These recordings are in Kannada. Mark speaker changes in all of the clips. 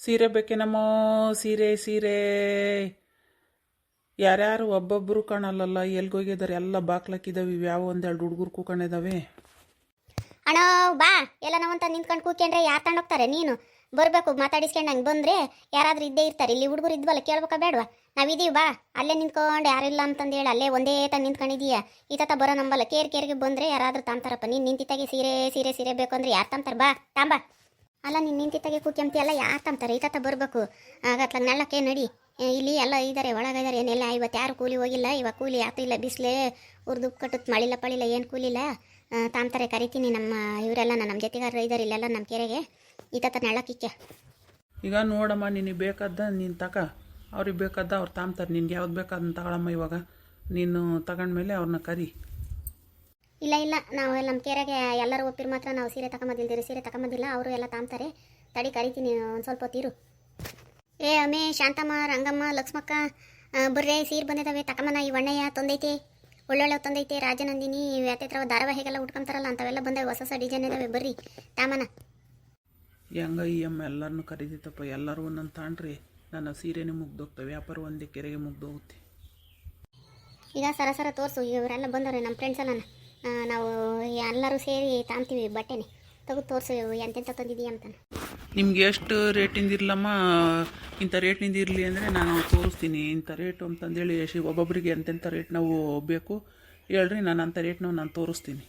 Speaker 1: ಸೀರೆ ಬೇಕೇನಮ್ಮೋ ಸೀರೆ ಸೀರೆ. ಯಾರ್ಯಾರು ಒಬ್ಬೊಬ್ಬರು ಕಾಣಲ್ಲಲ್ಲ ಎಲ್ಗೋಗಿದ್ದಾರೆ ಎಲ್ಲ ಬಾಕ್ಲಾಕಿದಾವೆ ಇವ್ಯಾವ ಒಂದೆರಡು ಹುಡುಗರು ಕೂಕೊಂಡಿದ್ದಾವೆ
Speaker 2: ಅಣ್ಣ, ಬಾ. ಎಲ್ಲ ನಾವಂತ ನಿಂತ್ಕೊಂಡು ಕೂತ್ಕೊಂಡ್ರೆ ಯಾರು ತಗೊಂಡೋಗ್ತಾರೆ ನೀನು. ಬರಬೇಕು, ಮಾತಾಡಿಸ್ಕೊಂಡು ಹಂಗೆ ಬಂದರೆ ಯಾರಾದ್ರೂ ಇದ್ದೇ ಇರ್ತಾರೆ. ಇಲ್ಲಿ ಹುಡುಗರು ಇದ್ವಲ್ಲ, ಕೇಳ್ಬೇಕಾ ಬೇಡವಾ? ನಾವಿದ್ದೀವಿ ಬಾ. ಅಲ್ಲೇ ನಿಂತ್ಕೊಂಡು ಯಾರಿಲ್ಲ ಅಂತಂದು ಹೇಳಿ ಅಲ್ಲೇ ಒಂದೇ ತ ನಿಂತ್ಕೊಂಡಿದೀಯ. ಈ ತಾತ ಬರೋ ನಂಬಲ್ಲ. ಕೇರ್ ಕೇರ್ಗೆ ಬಂದರೆ ಯಾರಾದ್ರೂ ತಾಂತಾರಪ್ಪ. ನೀನು ನಿಂತಿತ್ತಾಗೆ ಸೀರೆ ಸೀರೆ ಸೀರೆ ಬೇಕು ಅಂದರೆ ಯಾರು ತಾಂತಾರೆ? ಬಾ, ತಾಂಬ. ಅಲ್ಲ, ನೀನು ನಿಂತಿತ್ತಾಗೆ ಎಲ್ಲ ಯಾರು ತಂತಾರೆ? ತಾತ ಬರಬೇಕು. ಆಗತ್ಲಾಗ ನಳ್ಳಕ್ಕೆ ನಡಿ. ಇಲ್ಲಿ ಎಲ್ಲ ಇದ್ದಾರೆ ಒಳಗಿದ್ದಾರೆ ಏನೆಲ್ಲ? ಇವತ್ತು ಯಾರು ಕೂಲಿ ಹೋಗಿಲ್ಲ? ಇವಾಗ ಕೂಲಿ ಯಾತು ಇಲ್ಲ, ಬಿಸಿಲೇ. ಉರ್ದು ಕಟ್ಟುತ್ತೆ ಮಳಿಲ್ಲ ಪಳಿಲ್ಲ, ಏನು ಕೂಲಿಲ್ಲ. ತಾಂತಾರೆ, ಕರಿತೀನಿ ನಮ್ಮ ಇವರೆಲ್ಲ ನಮ್ಮ ಜೊತೆಗಾರರು ಇದ್ದಾರೆ ಇಲ್ಲೆಲ್ಲ ನಮ್ಮ ಕೆರೆಗೆ. ಈ ತಾತ ನಳ್ಳಕ್ಕಿಕ್ಕೆ
Speaker 1: ಈಗ ನೋಡಮ್ಮ, ನಿನಗೆ ಬೇಕಾದ ನೀನು ತಕ. ಅವ್ರಿಗೆ ಬೇಕಾದ ಅವ್ರು ತಾಂತಾರೆ. ನಿನ್ಗೆ ಯಾವ್ದು ಬೇಕಾದನ್ನ ತಗೊಳಮ್ಮ ಇವಾಗ. ನೀನು ತಗೊಂಡ್ಮೇಲೆ ಅವ್ರನ್ನ ಕರಿ.
Speaker 2: ಇಲ್ಲ ಇಲ್ಲ. ನಾವು ನಮ್ಮ ಕೆರೆಗೆ ಎಲ್ಲರೂ ಒಪ್ಪಿರು ಮಾತ್ರ ನಾವು ಸೀರೆ ತಗೊಂಬದಿಲ್ದಿರಿ ಸೀರೆ ತಗೊಂಬದಿಲ್ಲ. ಅವರು ಎಲ್ಲ ತಾಂತಾರೆ ತಡಿ ಕರಿತೀನಿ. ಒಂದು ಸ್ವಲ್ಪ ಹೊತ್ತಿರು ಏ ಅಮೇ ಶಾಂತಮ್ಮ ರಂಗಮ್ಮ ಲಕ್ಷ್ಮಕ್ಕ ಬರ್ರೆ ಸೀರೆ ಬಂದಿದ್ದಾವೆ ತಕಮ್ಮನ ಈ ಒಣ್ಣಯ್ಯ ತೊಂದೈತೆ. ಒಳ್ಳೊಳ್ಳೆ ತಂದೈತೆ. ರಾಜನಂದಿನಿ ವ್ಯಾತೇತ್ರ ಧಾರಾವಾಹಿಗೆಲ್ಲ ಉಟ್ಕೊಂತಾರಲ್ಲ ಅಂತವೆಲ್ಲ ಬಂದವೆ. ಹೊಸ ಹೊಸ ಡಿಸೈನ್ ಇದಾವೆ. ಬರ್ರಿ. ತಾಮನ
Speaker 1: ಹೆಂಗ ಈ ಅಮ್ಮ ಎಲ್ಲರನ್ನು ಕರೀತಿತ್ತಪ್ಪ ಎಲ್ಲರೂ ಒಂದೊಂದು ತಾಂಡ್ರಿ. ನನ್ನ ಸೀರೆನೇ ಮುಗ್ದೋಗ್ತವೆ. ವ್ಯಾಪಾರ ಒಂದೇ ಕೆರೆಗೆ ಮುಗ್ದೋಗುತ್ತೆ.
Speaker 2: ಈಗ ಸರ ಸರ ತೋರಿಸು. ಇವರೆಲ್ಲ ಬಂದವ್ರೆ ನಮ್ಮ ಫ್ರೆಂಡ್ಸ್ ಎಲ್ಲ. ನಾವು ಎಲ್ಲರೂ ಸೇರಿ ತಾಂತೀವಿ ಬಟ್ಟೆನೆ. ತೆಗೆದು ತೋರಿಸು ಎಂತೆಂತ ತಂದಿದೀಯ ಅಂತ.
Speaker 1: ನಿಮ್ಗೆ ಎಷ್ಟು ರೇಟಿಂದ ಇರಲಮ್ಮ? ಇಂಥ ರೇಟ್ನಿಂದ ಇರಲಿ ಅಂದರೆ ನಾನು ತೋರಿಸ್ತೀನಿ. ಇಂಥ ರೇಟು ಅಂತಂದೇಳಿ ಎಷ್ಟು ಒಬ್ಬೊಬ್ಬರಿಗೆ ಎಂತೆಂಥ ರೇಟ್ ನಾವು ಬೇಕು ಹೇಳ್ರಿ ನಾನು ಅಂಥ ರೇಟ್ನ ನಾನು ತೋರಿಸ್ತೀನಿ.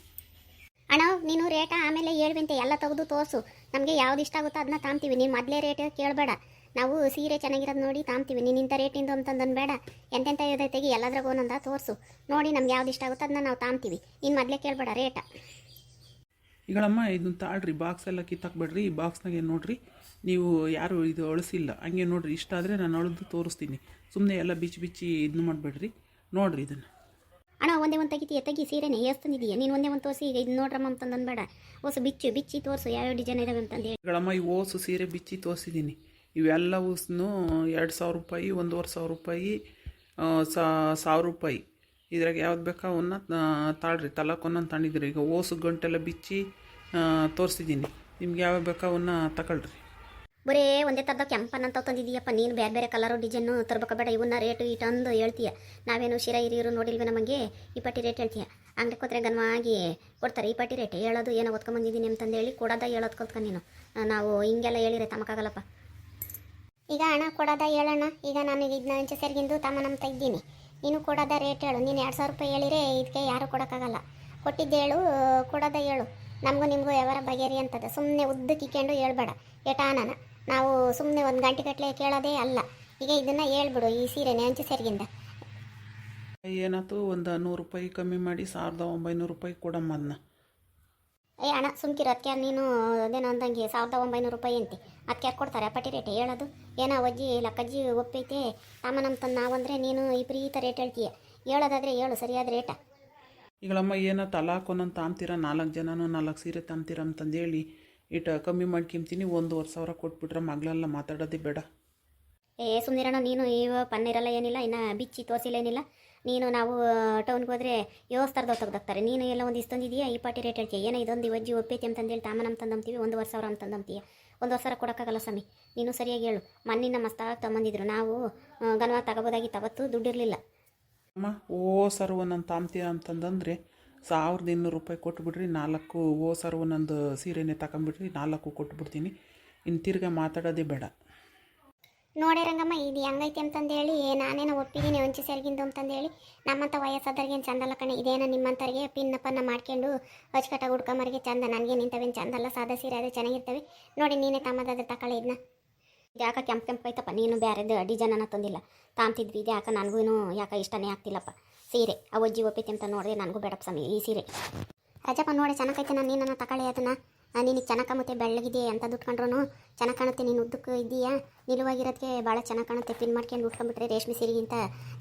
Speaker 2: ಅಣ್ಣ ನೀನು ರೇಟ ಆಮೇಲೆ ಹೇಳ್ಬಿಂತೆ ಎಲ್ಲ ತೆಗೆದು ತೋರಿಸು. ನಮಗೆ ಯಾವ್ದು ಇಷ್ಟ ಆಗುತ್ತೋ ಅದನ್ನ ತಾಂತೀವಿ. ನೀನು ಮೊದಲೇ ರೇಟ್ ಕೇಳಬೇಡ. ನಾವು ಸೀರೆ ಚೆನ್ನಾಗಿರೋದು ನೋಡಿ ತಾಂತೀವಿ ನೀನು ಇಂಥ ರೇಟಿಂದು ಅಂತಂದು ಬೇಡ. ಎಂತೆಂಥ ಇದೆ ತೆಗಿ ಎಲ್ಲದ್ರಾಗ ಒಂದೊಂದ ತೋರಿಸು. ನೋಡಿ ನಮ್ಗೆ ಯಾವ್ದು ಇಷ್ಟ ಆಗುತ್ತೆ ಅದನ್ನ ನಾವು ತಾಂತೀವಿ ಇನ್ನು ಮೊದಲೇ ಕೇಳಬೇಡ ರೇಟ
Speaker 1: ಈಗಳಮ್ಮ ಇದನ್ನ ತಾಳ್ರಿ ಬಾಕ್ಸ್ ಎಲ್ಲ ಕಿತ್ತಾಕ್ಬೇಡ್ರಿ. ಈ ಬಾಕ್ಸ್ನಾಗೆ ನೋಡ್ರಿ ನೀವು ಯಾರು ಇದು ಅಳಿಸಿಲ್ಲ. ಹಂಗೆ ನೋಡ್ರಿ ಇಷ್ಟ ಆದರೆ ನಾನು ಅಳದು ತೋರಿಸ್ತೀನಿ. ಸುಮ್ಮನೆ ಎಲ್ಲ ಬಿಚ್ಚಿ ಬಿಚ್ಚಿ ಇದನ್ನ ಮಾಡಬೇಡ್ರಿ. ನೋಡ್ರಿ ಇದನ್ನು.
Speaker 2: ಅಣ್ಣ ಒಂದೇ ಒಂದು ತೆಗಿತೀಯ? ತೆಗಿ ಸೀರೆನೇ ಎಷ್ಟು ನೀನು ಒಂದೇ ಒಂದು ತೋರಿಸಿ ಈಗ ಇದು ನೋಡ್ರಮ್ಮ ಅಂತಂದು ಬೇಡ. ಓಸು ಬಿಚ್ಚು ಬಿಚ್ಚಿ ತೋರಿಸು ಯಾವ್ಯಾವ ಡಿಸೈನ್ ಇದಾವೆ ಅಂತಂದು ಹೇಳಿ.
Speaker 1: ಈಗಳಮ್ಮ ಈ ಓಸು ಸೀರೆ ಬಿಚ್ಚಿ ತೋರಿಸಿದ್ದೀನಿ ಇವೆಲ್ಲವೂ ಎರಡು ಸಾವಿರ ರೂಪಾಯಿ, ಒಂದೂವರೆ ಸಾವಿರ ರೂಪಾಯಿ ಸಾವಿರ ರೂಪಾಯಿ. ಇದ್ರಾಗ ಯಾವ್ದು ಬೇಕಾ ಅವನ್ನ ತಾಳ್ರಿ ಒಂದೊಂದು ತಂದಿದ್ರಿ ಈಗ ಓಸು ಗಂಟೆಲ್ಲ ಬಿಚ್ಚಿ ತೋರಿಸಿದ್ದೀನಿ. ನಿಮ್ಗೆ ಯಾವ ಬೇಕಾ ಅವನ್ನ ತಗೊಳ್ರಿ
Speaker 2: ಬರೇ, ಒಂದೇ ಥರದ ಕೆಂಪನಂತ ತಂದಿದೀಯಪ್ಪ ನೀನು ಬೇರೆ ಬೇರೆ ಕಲರು ಡಿಸೈನು ತರ್ಬೇಕ ಬೇಡ. ಇವನ್ನ ರೇಟು ಇಟ್ಟಂದು ಹೇಳ್ತೀಯ. ನಾವೇನು ಶಿರ ಹಿರಿಯರು ನೋಡಿಲ್ವೇ ನಮಗೆ? ಈ ಪಟ್ಟಿ ರೇಟ್ ಹೇಳ್ತೀಯ. ಅಂಗಡಿ ಕೊತ್ರೆ ಗನ್ವಾಗಿ ಕೊಡ್ತಾರೆ. ಈ ಪಟ್ಟಿ ರೇಟ್ ಹೇಳೋದು ಏನೋ ಓದ್ಕೊಂಬಂದಿದ್ದೀನಿ ಅಂತಂದು ಹೇಳಿ ಕೊಡೋದ ಹೇಳೋದು ಕೊತ್ಕ ನೀನು. ನಾವು ಹಿಂಗೆಲ್ಲ ಹೇಳಿರೆ ತಮಕಾಗಲ್ಲಪ್ಪ. ಈಗ ಹಣ ಕೊಡೋದ ಹೇಳೋಣ ಈಗ ನಾನು ಇದನ್ನ ಅಂಚೆ ಸರಿಗಿಂದು ತಮ್ಮ ನಮ್ಮ ತೆಗ್ದೀನಿ ನೀನು ಕೊಡೋದ ರೇಟ್ ಹೇಳು. ನೀನು ಎರಡು ಸಾವಿರ ರೂಪಾಯಿ ಹೇಳಿರೆ ಇದಕ್ಕೆ ಯಾರು ಕೊಡೋಕ್ಕಾಗಲ್ಲ. ಕೊಟ್ಟಿದ್ದು ಹೇಳು, ಕೊಡೋದ ಹೇಳು. ನಮಗೂ ನಿಮಗೂ ಯಾವಾರ ಬಗೆರಿ ಅಂತದ. ಸುಮ್ಮನೆ ಉದ್ದು ಕಿಕ್ಕೊಂಡು ಹೇಳ್ಬೇಡ. ಏಟಾನನ ನಾವು ಸುಮ್ಮನೆ ಒಂದು ಗಂಟೆ ಗಟ್ಟಲೆ ಕೇಳೋದೇ ಅಲ್ಲ. ಈಗ ಇದನ್ನು ಹೇಳ್ಬಿಡು ಈ ಸೀರೆನೇ ಅಂಚೆ ಸರಿಗಿಂದ.
Speaker 1: ಏನಾಯ್ತು ಒಂದು ನೂರು ರೂಪಾಯಿ ಕಮ್ಮಿ ಮಾಡಿ, ಸಾವಿರದ ಒಂಬೈನೂರು ರೂಪಾಯಿ ಕೊಡಮ್ಮ ಅದನ್ನ
Speaker 2: ಏ ಅಣ್ಣ ಸುಮ್ಕಿರು ಅದಕ್ಕೆ ನೀನು ಅದೇನೋ ಅಂದಂಗೆ ಸಾವಿರದ ಒಂಬೈನೂರು ರೂಪಾಯಿ ಅಂತೆ. ಅದಕ್ಕೆ ಯಾರು ಕೊಡ್ತಾರೆ ಪಟ್ಟಿ ರೇಟ್ ಹೇಳೋದು. ಏನೋ ಅಜ್ಜಿ ಲಕ್ಕಜ್ಜಿ ಒಪ್ಪೈತೆ ಅಮ್ಮ ನಮ್ಮ ತಂದು ನಾವಂದರೆ ನೀನು ವಿಪರೀತ ರೇಟ್ ಹೇಳ್ತೀಯ. ಹೇಳೋದಾದರೆ ಹೇಳು ಸರಿಯಾದ ರೇಟ.
Speaker 1: ಈಗಳಮ್ಮ ಏನೋ ತಲಾಕ್ ಒಂದೊಂದು ಅಂತೀರ ನಾಲ್ಕು ಜನನೂ ನಾಲ್ಕು ಸೀರೆ ತಾಂತೀರ ಅಂತಂದೇಳಿ ಇಟ್ಟು ಕಮ್ಮಿ ಮಾಡ್ಕೊಂತೀನಿ ಒಂದೂವರೆ ಸಾವಿರ ಕೊಟ್ಬಿಟ್ರೆ ಮಗಳೆಲ್ಲ ಮಾತಾಡೋದೇ ಬೇಡ.
Speaker 2: ಏ ಸುಮ್ಮನಿರೋಣ ನೀನು ಇವ ಪನ್ನಿರಲ್ಲ ಏನಿಲ್ಲ ಇನ್ನು ಬಿಚ್ಚಿ ತೋರಿಸಿಲ್ಲ ಏನಿಲ್ಲ. ನೀನು ನಾವು ಟೌನ್ಗೆ ಹೋದರೆ ಯೋಸ್ತರದ ತೆಗ್ದಾಕ್ತಾರೆ ನೀನು ಎಲ್ಲ ಒಂದು ಇಷ್ಟೊಂದಿದೆಯಾ ಈ ಪಾಟಿ ರೇಟ್ ಹೇಳ್ತೀಯ. ಏನೋ ಇದೊಂದು ಇವಜ್ಜಿ ಒಪ್ಪೈತಿ ಅಂತಂದೇಳಿ ತಾಮನ ತಂದಂತೀವಿ ಒಂದು ವರ್ಷ ಸಾವಿರ ತಂದಂತೀಯ ಒಂದು ವರ್ಷ ಕೊಡೋಕ್ಕಾಗಲ್ಲ ಸ್ವಾಮಿ. ನೀನು ಸರಿಯಾಗಿ ಹೇಳು. ಮಣ್ಣಿನ ಮಸ್ತಾಗಿ ತಗೊಂಬಂದಿದ್ರು. ನಾವು ಗನವಾ ತಗೋಬೋದಾಗಿತ್ತು. ಅವತ್ತು ದುಡ್ಡಿರಲಿಲ್ಲ
Speaker 1: ಅಮ್ಮ, ಓ ಸರ್ ಒಂದೊಂದು ತಾಮ್ತೀಯ ಅಂತಂದ್ರೆ ಸಾವಿರದ ಇನ್ನೂರು ರೂಪಾಯಿ ಕೊಟ್ಬಿಡ್ರಿ, ನಾಲ್ಕು ಓ ಸರ್ ಒಂದೊಂದು ಸೀರೆನೇ ತಗೊಂಬಿಡ್ರಿ, ನಾಲ್ಕು ಕೊಟ್ಬಿಡ್ತೀನಿ. ಇನ್ನು ತಿರ್ಗಾ ಮಾತಾಡೋದೇ ಬೇಡ.
Speaker 2: ನೋಡೇ ರಂಗಮ್ಮ ಇದು ಹೆಂಗೈತೆ ಅಂತಂದೇಳಿ ನಾನೇನೋ ಒಪ್ಪಿದ್ದೀನಿ ಒಂಚು ಸರಿಗಿಂದು ಅಂತಂದೇಳಿ. ನಮ್ಮಂಥ ವಯಸ್ಸಾದ್ರಿಗೇನು ಚಂದಲ್ಲ ಕಣೆ ಇದೇನ ನಿಮ್ಮಂಥವ್ರಿಗೆ ಪಿನ್ನಪ್ಪನ್ನ ಪನ್ನ ಮಾಡ್ಕೊಂಡು ಅಚ್ಚುಕಟ್ಟಾಗಿ ಹುಡ್ಕೊಂಬರಿಗೆ ಚಂದ ನನಗೆ ನಿಂತವೇನು ಚಂದಲ್ಲ ಸಾದಾ ಸೀರೆ ಅದೇ ಚೆನ್ನಾಗಿರ್ತವೆ. ನೋಡಿ ನೀನೇ ತಮ್ಮದಾದ್ರೆ ತಗೊಳ್ಳಿ ಇದನ್ನ ಇದು ಯಾಕೆ ಕೆಂಪು ಕೆಂಪು ಐತಪ್ಪ ನೀನು ಬೇರೆದು ಡಿಸೈನನ್ನ ತಂದಿಲ್ಲ. ತಾಂತಿದ್ವಿ ಇದು ಯಾಕೆ ನನಗೂ ಯಾಕೆ ಇಷ್ಟನೇ ಆಗ್ತಿಲ್ಲಪ್ಪ. ಸೀರೆ ಅವಜ್ಜಿ ಒಪ್ಪೈತೆ ಅಂತ ನೋಡಿದೆ ನನಗೂ ಬೇಡಪ್ಪ ಸ್ವಾಮಿ ಈ ಸೀರೆ. ರಜಪ್ಪ ನೋಡಿ ಚೆನ್ನಾಗೈತೆ ನಾನು ನೀನನ್ನ ತಗೊಳ್ಳಿ ಅದನ್ನ. ನಿನಗೆ ಚೆನ್ನಾಗಿ ಕಾಣುತ್ತೆ ಬೆಳ್ಳಗಿದೆ ಅಂತ ದುಡ್ಕೊಂಡ್ರು ಚೆನ್ನಾಗಿ ಕಾಣುತ್ತೆ, ನೀನು ಉದ್ದಕ್ಕೆ ಇದೆಯಾ ನಿಲುವಾಗಿರೋದಕ್ಕೆ ಭಾಳ ಚೆನ್ನಾಗಿ ಕಾಣುತ್ತೆ ಪಿನ್ ಮಾಡ್ಕೊಂಡು ಉಟ್ಕೊಂಡ್ಬಿಟ್ರೆ ರೇಷ್ಮೆ ಸೀರೆಗಿಂತ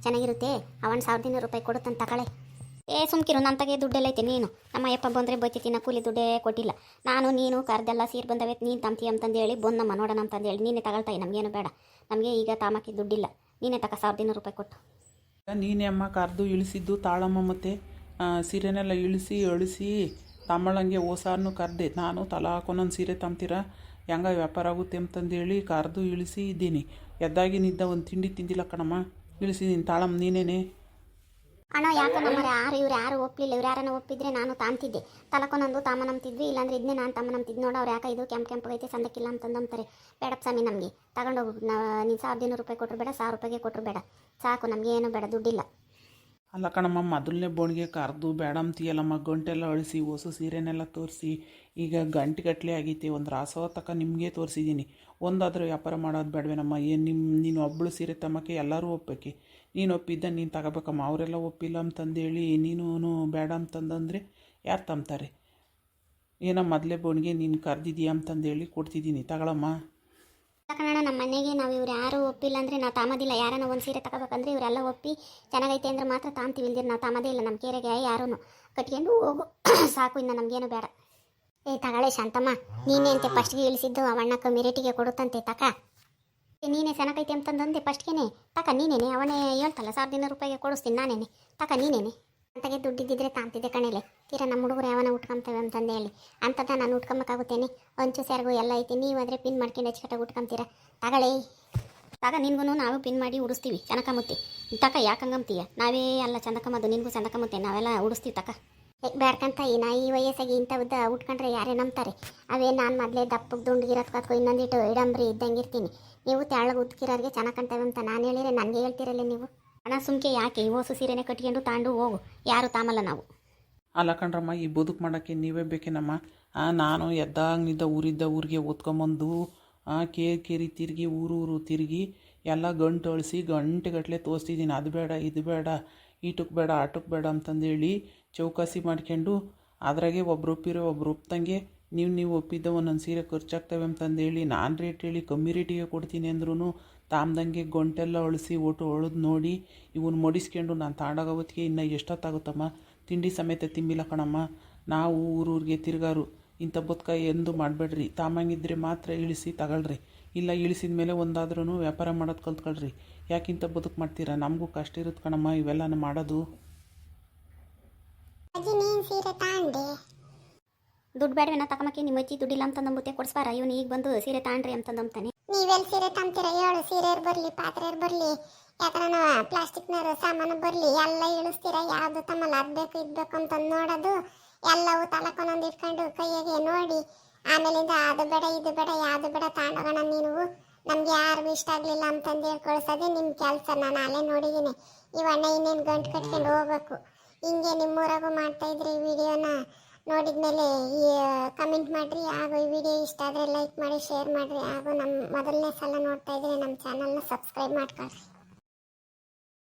Speaker 2: ಚೆನ್ನಾಗಿರುತ್ತೆ. ಅವನು ಸಾವಿರದ ಇನ್ನೂರು ರೂಪಾಯಿ ಕೊಡುತ್ತಂತ ತಗೊಳ್ಳೆ ಏ, ಸುಮ್ಕಿರು ನನ್ನ ತಗೆ ದುಡ್ಡೆಲ್ಲ ಐತೆ, ನೀನು. ನಮ್ಮ ಅಯ್ಯಪ್ಪ ಬಂದರೆ ಬೈತೈತಿ ನಾ ಕೂಲಿ ದುಡ್ಡೇ ಕೊಟ್ಟಿಲ್ಲ. ನಾನು, ನೀನು, ಕರ್ದೆಲ್ಲ ಸೀರೆ ಬಂದವೆ, ನೀನು ತಂತಿ ಅಂತಂದೇಳಿ ಹೇಳಿ ಬಂದಮ್ಮ ನೋಡೋಣ ಅಂತಂದು ಹೇಳಿ, ನೀನೇ ತಗೊಳ್ತಾಯಿ ನಮಗೇನು ಬೇಡ. ನಮಗೆ ಈಗ ತಾಮಕ್ಕೆ ದುಡ್ಡಿಲ್ಲ. ನೀನೇ ತಕ ಸಾವಿರದ ಇನ್ನೂರು ರೂಪಾಯಿ ಕೊಟ್ಟು.
Speaker 1: ನೀನೇ ಅಮ್ಮ ಕರೆದು ಇಳಿಸಿದ್ದು, ತಾಳಮ್ಮ ಮತ್ತು ಸೀರೆನೆಲ್ಲ ಇಳಿಸಿ, ಅಳಿಸಿ ತಮ್ಮಳಂಗೆ ಓಸಾರನ್ನು ಕರೆದೆ, ನಾನು ತಲಾ ಹಾಕೊಂದೊಂದು ಸೀರೆ ತಂತೀರ? ಹೆಂಗ ವ್ಯಾಪಾರ ಆಗುತ್ತೆ? ಅಂತಂದೇಳಿ ಕರೆದು ಇಳಿಸಿ ಇದ್ದೀನಿ. ಎದ್ದಾಗಿನಿದ್ದ ಒಂದು ತಿಂಡಿ ತಿಂದಿಲ್ಲ ಕಣಮ್ಮ. ಇಳಿಸಿದ್ದೀನಿ ತಾಳಮ್ಮ ನೀನೇನೆ?
Speaker 2: ಅಣ್ಣ ಯಾಕೆ ನಮ್ಮ ಯಾರು ಇವ್ರು? ಯಾರು ಒಪ್ಪಲಿಲ್ಲ ಇವ್ರು ಯಾರನ್ನ ಒಪ್ಪಿದ್ರೆ ನಾನು ತಾಂತಿದ್ದೆ. ತಲಕೊಂದೊಂದು ತಾಮನಂತಿದ್ವಿ ಇಲ್ಲಾಂದ್ರೆ ಇದನ್ನೇ ನಾನು ತಾಮನಂತಿದ್ದು ನೋಡು ಅವ್ರು ಯಾಕೆ ಇದು ಕೆಂಪು ಕೆಂಪಗೈತೆ ಸಂದಕ್ಕಿಲ್ಲ ಅಂತಂದಂತಾರೆ ಬೇಡಪ್ಪ ಸ್ವಾಮಿ ನಮಗೆ. ತಗೊಂಡೋಗು. ನೀನು ಸಾವಿರದ ರೂಪಾಯಿ ಕೊಟ್ಟರು ಬೇಡ, ಸಾವಿರ ರೂಪಾಯಿಗೆ ಕೊಟ್ಟರು ಬೇಡ. ಸಾಕು ನಮಗೆ ಏನು ಬೇಡ, ದುಡ್ಡಿಲ್ಲ.
Speaker 1: ಅಲ್ಲ ಕಣಮ್ಮ, ಮೊದಲನೇ ಬೋಣಿಗೆ ಕರೆದು ಬೇಡ ಅಂತೀಯಲ್ಲಮ್ಮ ಗಂಟೆಲ್ಲ ಅಳಿಸಿ, ಹೊಸ ಸೀರೆನೆಲ್ಲ ತೋರಿಸಿ, ಈಗ ಗಂಟೆಗಟ್ಟಲೆ ಆಗೈತಿ, ಒಂದು ರಾಸವ ತಕ್ಕ ನಿಮಗೆ ತೋರಿಸಿದ್ದೀನಿ ಒಂದಾದರೂ ವ್ಯಾಪಾರ ಮಾಡೋದು ಬೇಡವೇನಮ್ಮ, ಏನು ನಿಮ್ಮ ನೀನು ಒಬ್ಬಳು ಸೀರೆ ತಮ್ಮಕ್ಕೆ ಎಲ್ಲರೂ ಒಪ್ಪಕ್ಕೆ ನೀನು ಒಪ್ಪಿದ್ದ ನೀನು ತಗೋಬೇಕಮ್ಮ, ಅವರೆಲ್ಲ ಒಪ್ಪಿಲ್ಲ ಅಂತಂದೇಳಿ ನೀನು ಬೇಡ ಅಂತಂದಂದರೆ ಯಾರು ತಂಬ್ತಾರೆ ಏನೋ ಮೊದಲೇ ಬೋಣಿಗೆ ನೀನು ಕರೆದಿದ್ದೀಯ ಅಂತಂದೇಳಿ ಕೊಡ್ತಿದ್ದೀನಿ ತಗೊಳಮ್ಮ.
Speaker 2: ಕನ್ನಡ ನಮ್ಮ ಮನೆಗೆ ನಾವು ಇವ್ರು ಯಾರು ಒಪ್ಪಿಲ್ಲ ಅಂದರೆ ನಾವು ತಾಮದಿಲ್ಲ. ಯಾರನ್ನ ಒಂದು ಸೀರೆ ತಗೋಬೇಕಂದ್ರೆ ಇವರೆಲ್ಲ ಒಪ್ಪಿ ಚೆನ್ನಾಗೈತೆ ಅಂದ್ರೆ ಮಾತ್ರ ತಾಂತೀವಿ ಇಲ್ದಿರ ನಾವು ತಾಮದೇ ಇಲ್ಲ. ನಮ್ಮ ಕೇರೆಗೆ ಯಾರೂ ಕಟ್ಕೊಂಡು ಹೋಗು. ಸಾಕು, ಇನ್ನು ನಮಗೇನು ಬೇಡ. ಏ, ತಗೊಳ್ಳೆ ಶಾಂತಮ್ಮ. ನೀನೇ ಅಂತೆ ಫಸ್ಟ್ಗೆ ಇಳಿಸಿದ್ದು ಅಣ್ಣಕ್ಕ ರೇಟಿಗೆ ಕೊಡುತ್ತಂತೆ, ತಕ. ನೀನೇ ಚೆನ್ನಾಗೈತೆ ಅಂತಂದಂದೆ ಫಸ್ಟ್ಗೆನೆ ತಕ, ನೀನೇನೆ? ಅವನೇ ಹೇಳ್ತಲ್ಲ, ಸಾವಿರದ ಇನ್ನೂರು ರೂಪಾಯಿಗೆ ಕೊಡಿಸ್ತೀನಿ ನಾನೇನೆ. ತಕ, ನೀನೇನೆ? ಅಂತಾಗೆ ದುಡ್ಡಿದ್ದಿದ್ರೆ ತಾಂತಿದ್ದೆ ಕಣೇಲೆ. ತೀರಾ ನಮ್ಮ ಹುಡುಗರು ಯಾವನ ಉಟ್ಕೊಂತೇವೆ ಅಂತಂದು ಹೇಳಿ. ಅಂಥದ್ದು ನಾನು ಉಟ್ಕೊಂಬೇಕಾಗುತ್ತೇನೆ. ಒಂಚು ಸ್ಯಾರ್ಗು ಎಲ್ಲ ಐತಿ. ನೀವು ಆದರೆ ಪಿನ್ ಮಾಡ್ಕೊಂಡು ಹೆಚ್ಚು ಉಟ್ಕೊಂತೀರ? ತಗೊಳ್ಳಿ. ತಗ ನಿನ್ಗೂ ನಾವು ಪಿನ್ ಮಾಡಿ ಉಡಿಸ್ತೀವಿ. ಚನಕಮುತ್ತಿ ತಕ ಯಾಕಂಗಂತೀಯ ನಾವೇ ಅಲ್ಲ ಚಂದಕಮ್ಮದು, ನಿನಗೂ ಚಂದಕಮ್ಮತ್ತೆ ನಾವೆಲ್ಲ ಉಡಿಸ್ತೀವಿ ತಕ. ಬೇಡ್ಕಂತ ಈ ನಾ ಈ ವಯಸ್ಸಾಗಿ ಉದ್ದ ಉಟ್ಕೊಂಡ್ರೆ ಯಾರೇ ನಂಬ್ತಾರೆ. ಅವೇ ನಾನು ಮೊದಲೇ ದಪ್ಪಗೆ ಅಥವಾ ಇನ್ನೊಂದಿಟ್ಟು ಇಡಂಬ್ರಿ ಇದ್ದಂಗೆ ಇರ್ತೀನಿ. ನೀವು ತೆಳ್ಳಗೆ ಉದ್ಕಿರೋರಿಗೆ ಚೆನ್ನಾಗಿ ಅಂತ ನಾನು ಹೇಳಿದ್ರೆ ನನಗೆ ಹೇಳ್ತಿರಲ್ಲ ನೀವು? ಹಣ ಸುಮ್ಕೆ ಯಾಕೆ? ಹೊಸ ಸೀರೆನೆ ಕಟ್ಕೊಂಡು ತಾಂಡು ಹೋಗು. ಯಾರು ತಾಮಲ್ಲ ನಾವು.
Speaker 1: ಅಲ್ಲ ಕಣ್ರಮ್ಮ, ಈ ಬದುಕು ಮಾಡೋಕ್ಕೆ ನೀವೇ ಬೇಕೇನಮ್ಮ? ನಾನು ಎದ್ದಾಗ್ನಿದ್ದ ಊರಿದ್ದ ಊರಿಗೆ ಓದ್ಕೊಂಬಂದು ಕೇರಿ ಕೇರಿ ತಿರುಗಿ ಊರೂರು ತಿರುಗಿ, ಎಲ್ಲ ಗಂಟು ಅಳಿಸಿ ಗಂಟೆಗಟ್ಟಲೆ ತೋರಿಸ್ತಿದ್ದೀನಿ. ಅದು ಬೇಡ, ಇದು ಬೇಡ ಈಟಕ್ಕೆ ಬೇಡ ಆಟಕ್ಕೆ ಬೇಡ ಅಂತಂದೇಳಿ ಚೌಕಾಸಿ ಮಾಡ್ಕೊಂಡು, ಅದ್ರಾಗೆ ಒಬ್ರು ಒಪ್ಪಿರೋ ಒಬ್ರು ಒಪ್ತಂಗೆ ನೀವು ನೀವು ಒಪ್ಪಿದ್ದ ಒಂದೊಂದು ಸೀರೆ ಖರ್ಚಾಗ್ತವೆ ಅಂತಂದೇಳಿ ನಾನು ರೇಟ್ ಹೇಳಿ ಕಮ್ಮಿ ರೇಟಿಗೆ ಕೊಡ್ತೀನಿ ಅಂದ್ರೂ ತಾಮ್ದಂಗೆ ಗೊಂಟೆಲ್ಲ ಅಳಿಸಿ ಒಟ್ಟು ಒಳದು ನೋಡಿ ಇವನು ಮಡಿಸ್ಕೊಂಡು ನಾನು ತಾಂಡಾಗ ಹೊತ್ತಿಗೆ ಇನ್ನು ಎಷ್ಟೊತ್ತಾಗುತ್ತಮ್ಮ? ತಿಂಡಿ ಸಮೇತ ತಿಂಬಿಲ್ಲ ಕಣಮ್ಮ. ನಾವು ಊರೂರಿಗೆ ತಿರ್ಗಾರು. ಇಂಥ ಬದುಕ ಎಂದು ಮಾಡಬೇಡ್ರಿ. ತಾಮಂಗಿದ್ರೆ ಮಾತ್ರ ಇಳಿಸಿ ತಗೊಳ್ರಿ. ಇಲ್ಲ ಇಳಿಸಿದ ಮೇಲೆ ಒಂದಾದ್ರೂ ವ್ಯಾಪಾರ ಮಾಡೋದು ಕಲ್ತ್ಕೊಳ್ರಿ. ಯಾಕಿಂತ ಬದುಕು ಮಾಡ್ತೀರಾ? ನಮಗೂ ಕಷ್ಟ ಇರುತ್ತೆ ಕಣಮ್ಮ ಇವೆಲ್ಲನ ಮಾಡೋದು.
Speaker 2: ದುಡ್ಡು ಬೇಡವೇನ ತಕಮಕ್ಕೆ ನಿಮ್ಮ ಅಜ್ಜಿ ದುಡ್ಡಿಲ್ಲ ಅಂತಂದಂಬುತ್ತೆ ಕೊಡಿಸ್ಬಾರ ಇವನು ಈಗ ಬಂದು ಸೀರೆ ತಾಂಡ್ರಿ ಅಂತಂದಂತಾನೆ ನೀವೆಲ್ಲಿ ಸೀರೆ ತಂತೀರ ಹೇಳು ಸೀರೆ ಬರಲಿ, ಪಾತ್ರೆ ಬರಲಿ. ಯಾಕಂದ್ರೆ ಪ್ಲಾಸ್ಟಿಕ್ನವ್ರ ಸಾಮಾನು ಬರಲಿ, ಎಲ್ಲ ಇಳಿಸ್ತೀರ? ಯಾವುದು ತಮ್ಮಲ್ಲ ಅದು ಬೇಕು, ಇದು ಬೇಕು ಅಂತ ನೋಡೋದು. ಎಲ್ಲವೂ ತಲಕೊಂದೊಂದು ಇಟ್ಕೊಂಡು ಕೈಯಾಗೆ ನೋಡಿ. ಆಮೇಲಿಂದ ಅದು ಬೇಡ, ಇದು ಬೇಡ, ಯಾವುದು ಬೇಡ ತಗೊಂಡೋಗೋಣ ನೀವು ನಮ್ಗೆ ಯಾರಿಗೂ ಇಷ್ಟ ಆಗಲಿಲ್ಲ ಅಂತಂದು ಹೇಳಿ ಕಳ್ಸೋದೇ ನಿಮ್ಮ ಕೆಲಸ ನಾನು ಅಲ್ಲೇ ನೋಡಿದ್ದೀನಿ ಇವಣ್ಣ ಇನ್ನೇನು ಗಂಟು ಕಟ್ಕೊಂಡು ಹೋಗ್ಬೇಕು. ಹಿಂಗೆ ನಿಮ್ಮೂರಾಗೂ ಮಾಡ್ತಾ ಇದ್ರಿ ಈ ವಿಡಿಯೋನ. ನೋಡಿದ್ಮೇಲೆ ಈ ಕಮೆಂಟ್ ಮಾಡಿರಿ. ಹಾಗೂ ಈ ವಿಡಿಯೋ ಇಷ್ಟ ಆದರೆ ಲೈಕ್ ಮಾಡಿ ಶೇರ್ ಮಾಡಿರಿ. ಹಾಗೂ ನಮ್ಮ ಮೊದಲನೇ ಸಲ ನೋಡ್ತಾ ಇದ್ರೆ ನಮ್ಮ ಚಾನಲ್ನ ಸಬ್ಸ್ಕ್ರೈಬ್ ಮಾಡ್ಕೊಳ್ರಿ.